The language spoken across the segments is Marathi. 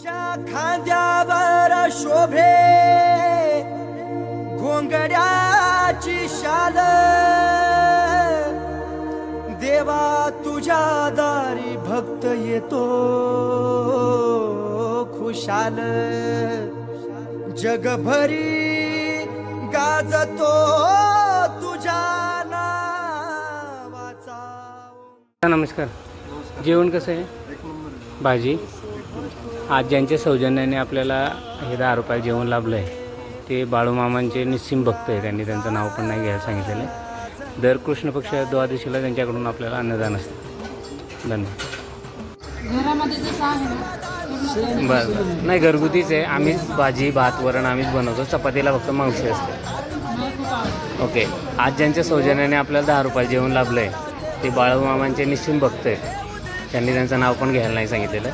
तुझ्या खांद्यावर शोभे. घोंगड्याची शाल. देवा तुझ्या दारी भक्त येतो. खुशाल. जगभरी गाजतो तुझ्या नावाचा. नमस्कार. जेवण कसं आहे? भाजी? आज ज्यांच्या सौजन्याने आपल्याला हे दहा रुपये जेवण लाभलं आहे ते बाळूमामांचे निस्सिम भक्त आहे. त्यांनी त्यांचं नाव पण नाही घ्यायला सांगितलेलं आहे. दर कृष्ण पक्ष द्वादशीला त्यांच्याकडून आपल्याला अन्नदान असतं. धन्यवाद. आहे बरं बरं. नाही घरगुतीच आहे. आम्हीच भाजी भात वरण आम्हीच बनवतो. चपातीला फक्त मावशी असते. ओके. आज ज्यांच्या सौजन्याने आपल्याला दहा रुपये जेवण लाभलं आहे ते बाळूमामांचे निश्चिम भक्त आहेत. त्यांनी त्यांचं नाव पण घ्यायला नाही सांगितलेलं.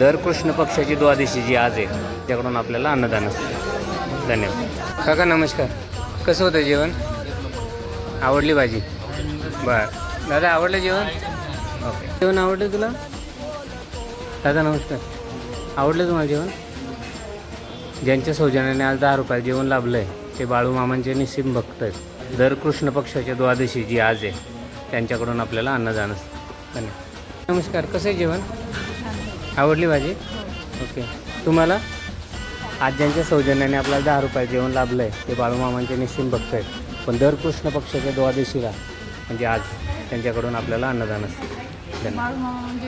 दर कृष्ण पक्षाची द्वादशी जी आज आहे त्याकडून आपल्याला अन्नदान असतं. धन्यवाद. काका नमस्कार. कसं होतं जेवण? आवडली भाजी? बरं. दादा आवडलं जेवण? ओके. जेवण आवडलं तुला? दादा नमस्कार. आवडलं तुम्हाला जेवण? ज्यांच्या सौजन्याने आज दहा रुपयात जेवण लाभलं आहे ते बाळू मामांचे निसीम भक्त आहेत. दर कृष्ण पक्षाच्या द्वादशी जी आज आहे त्यांच्याकडून आपल्याला अन्नदान असतं. धन्यवाद. नमस्कार कसं आहे जेवण? आवडली भाजी? ओके. तुम्हाला? आज्यांच्या सौजन्याने आपल्याला दहा रुपये जेवण लाभलं आहे ते बाळूमामांचे निस्सिम भक्त आहेत. पण दर कृष्ण पक्षाच्या द्वादशीला म्हणजे आज त्यांच्याकडून आपल्याला अन्नदान असतं. धन्यवाद.